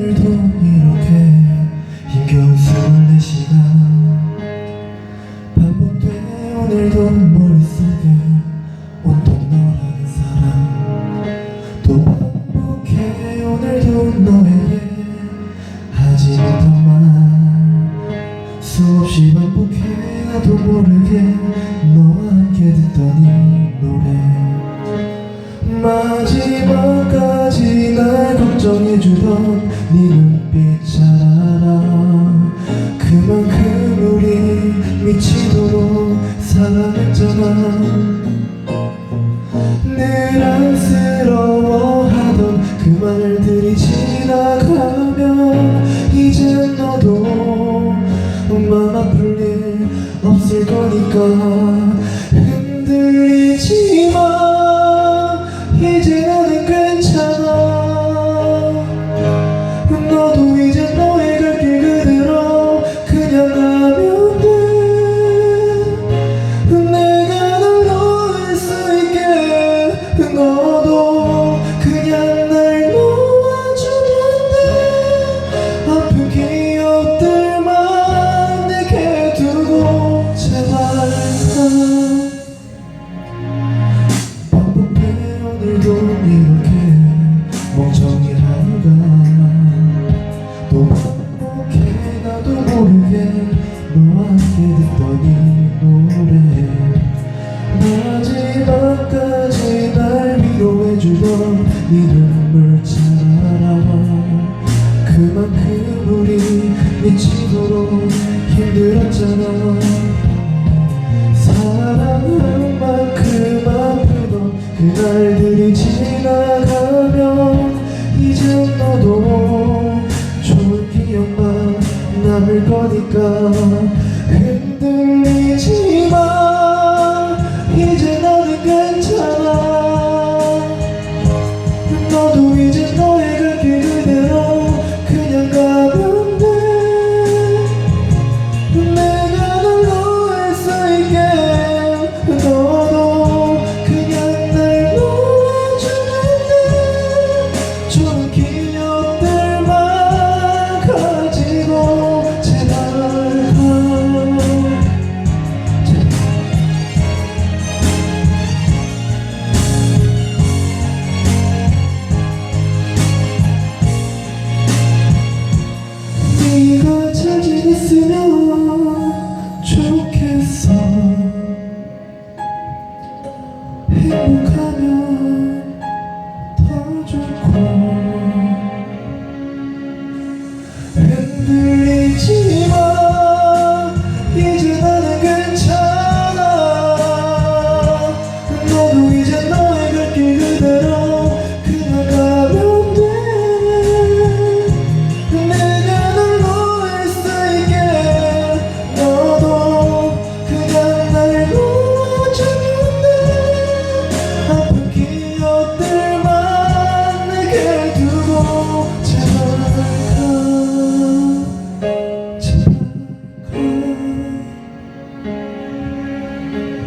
오늘도 이렇게 힘겨운 24시간. 반복돼 오늘도 머릿속에 온통 너라는 사람 또 반복해 오늘도 너에게 하지 못한 말 수없이 반복해 나도 모르게 너와 함께 듣던 이 노래. 마지막까지 날 걱정해주던 네 눈빛 잘 알아 그만큼 우리 미치도록 사랑했잖아. 늘 안쓰러워하던 그 말들이 지나가면 이젠 너도 맘 아플 일 없을 거니까 너와 함께 듣던 이 노래. 마지막까지 날 위로해주던 네 눈물 잘 알아 그만큼 우리 미치도록 힘들었잖아. 사랑한 만큼 아프던 그날들이 남을 거니까